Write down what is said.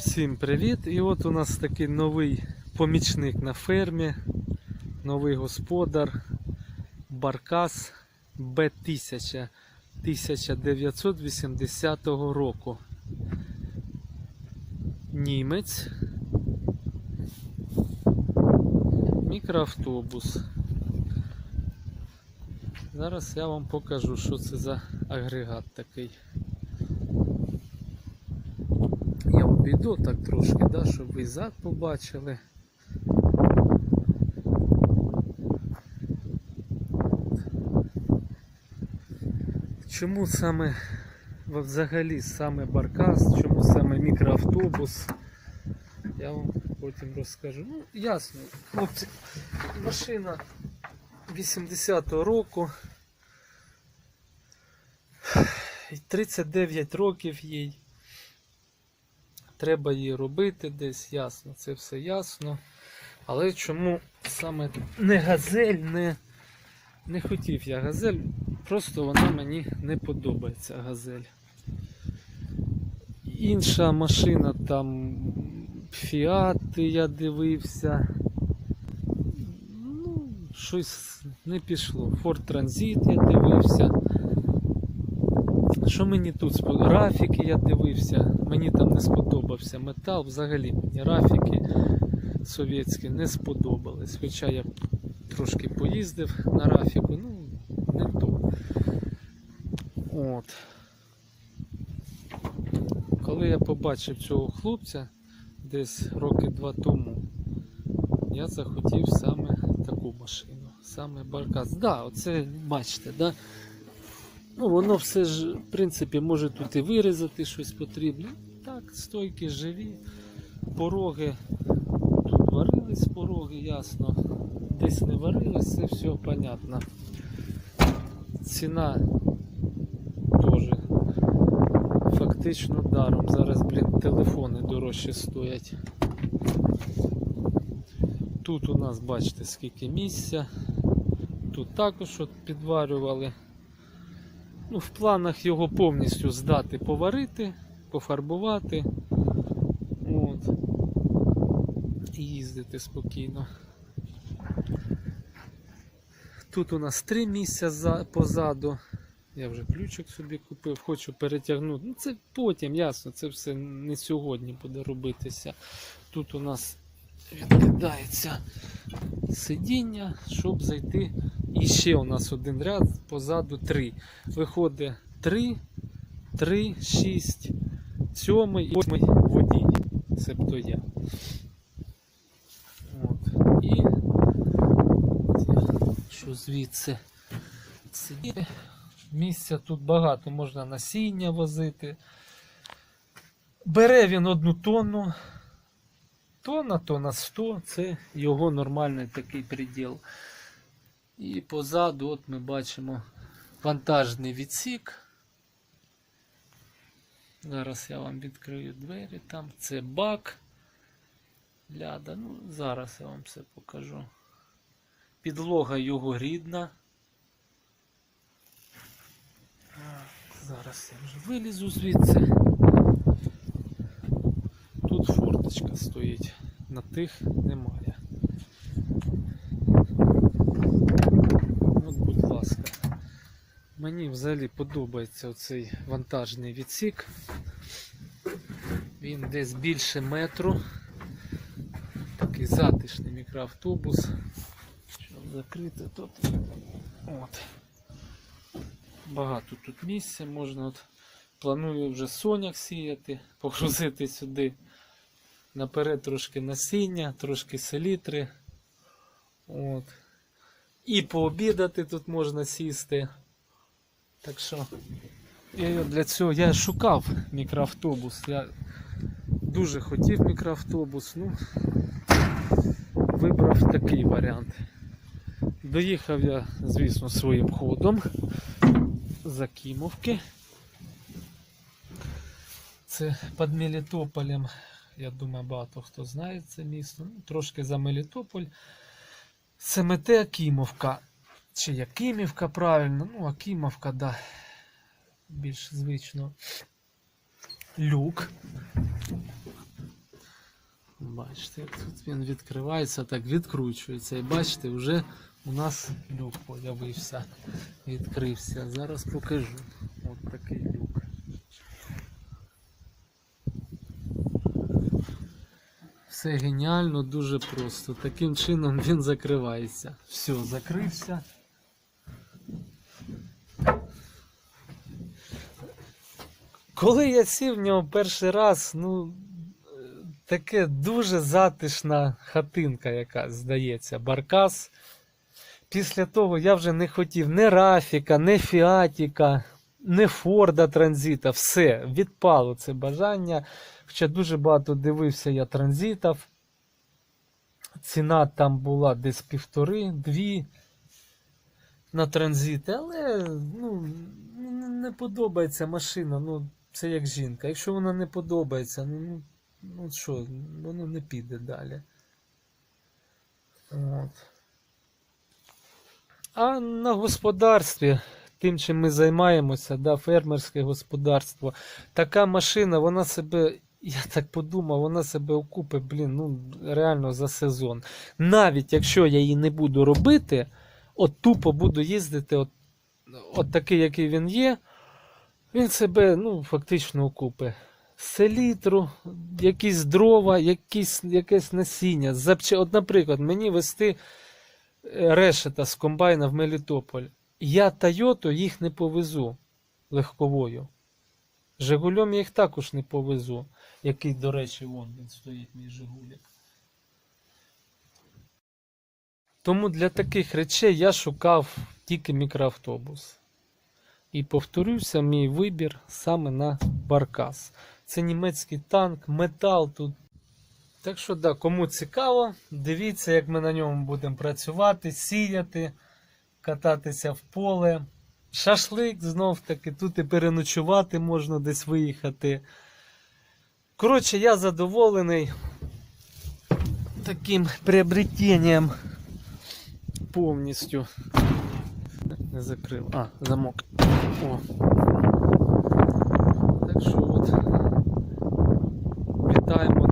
Всім привіт! І от у нас такий новий помічник на фермі, новий господар Баркас Б1000 1980 року. Німець. Мікроавтобус. Зараз я вам покажу, що це за агрегат такий. Я обійду так трошки, да, щоб ви зад побачили. Чому саме взагалі саме баркас, чому саме мікроавтобус? Я вам потім розкажу. Ну, ясно, хлопці, машина 80-го року. 39 років їй. Треба її робити десь, ясно, це все ясно. Але чому саме не газель, не, не хотів я газель, просто вона мені не подобається газель. Інша машина там Фіати я дивився. Ну, щось не пішло. Ford Transit я дивився. Що мені тут сподобалося? Графіки я дивився, мені там не сподобався метал, взагалі мені графіки совєтські не сподобались. Хоча я трошки поїздив на графіку, ну, не то. От. Коли я побачив цього хлопця десь роки два тому, я захотів саме таку машину, саме Баркас. Да, оце бачите, да? Ну, воно все ж, в принципі, може тут і вирізати щось потрібно. Так, стойки живі, пороги. Тут варились пороги, ясно. Десь не варились, це все понятно. Ціна теж фактично даром. Зараз, блін, телефони дорожче стоять. Тут у нас, бачите, скільки місця. Тут також от підварювали. Ну, в планах його повністю здати, поварити, пофарбувати. От. І їздити спокійно. Тут у нас три місця за, позаду. Я вже ключик собі купив, хочу перетягнути. Ну це потім, ясно, це все не сьогодні буде робитися. Тут у нас відкидається сидіння, щоб зайти. І ще у нас один ряд, позаду три. Виходить 3, 3, 6, 7 і 8 водій. Себто я. От. І що звідси сидіти. Місця тут багато, можна насіння возити. Бере він одну тонну. Тонна, тонна 100 це його нормальний такий приділ. І позаду от ми бачимо вантажний відсік. Зараз я вам відкрию двері там. Це бак. Ляда. Ну, зараз я вам все покажу. Підлога його рідна. Зараз я вже вилізу звідси. Тут форточка стоїть, на тих немає. От, будь ласка. Мені взагалі подобається оцей вантажний відсік. Він десь більше метру. Такий затишний мікроавтобус. Щоб закрити тут. От. Багато тут місця можна. От. Планую вже соняк сіяти, погрузити сюди. Наперед трошки насіння, трошки селітри. От. І пообідати тут можна сісти. Так що я для цього я шукав мікроавтобус. Я дуже хотів мікроавтобус. Ну, вибрав такий варіант. Доїхав я, звісно, своїм ходом за Кімовки. Це під Мелітополем. Я думаю, багато хто знає це місто. Ну, трошки за Мелітополь. Це мете Акімовка. Чи Якимівка правильно? Ну, Акімовка, да. Більш звично. Люк. бачите, як тут він відкривається, так відкручується. І бачите, вже у нас люк появився, відкрився. Зараз покажу. От такий люк. Все геніально, дуже просто. Таким чином він закривається. Все, закрився. Коли я сів в нього перший раз, ну, таке дуже затишна хатинка якась, здається, баркас. Після того я вже не хотів ні Рафіка, ні Фіатіка, ні Форда Транзита. Все, відпало це бажання. Хоча дуже багато дивився я транзитів. Ціна там була десь півтори-дві на транзити, але ну, не- не подобається машина. Ну, це як жінка. Якщо вона не подобається, ну, ну що, воно не піде далі. От. А на господарстві, тим, чим ми займаємося, да, фермерське господарство, така машина, вона себе, я так подумав, вона себе окупить, блін, ну реально за сезон. Навіть якщо я її не буду робити, от тупо буду їздити, от, от такий, який він є, він себе ну, фактично окупить. Селітру, якісь дрова, якісь, якесь насіння. Запча... От, наприклад, мені вести е, решета з комбайна в Мелітополь. Я Тойоту їх не повезу легковою. Жигулем я їх також не повезу, який, до речі, вон він стоїть мій Жигулік. Тому для таких речей я шукав тільки мікроавтобус. І повторюся, мій вибір саме на баркас. Це німецький танк, метал тут. Так що, да, кому цікаво, дивіться, як ми на ньому будемо працювати, сіяти, кататися в поле. Шашлик знов-таки тут і переночувати можна десь виїхати. Коротше, я задоволений таким приобретенням повністю. Не закрив. А, замок. О. Так що от. Вітаємо.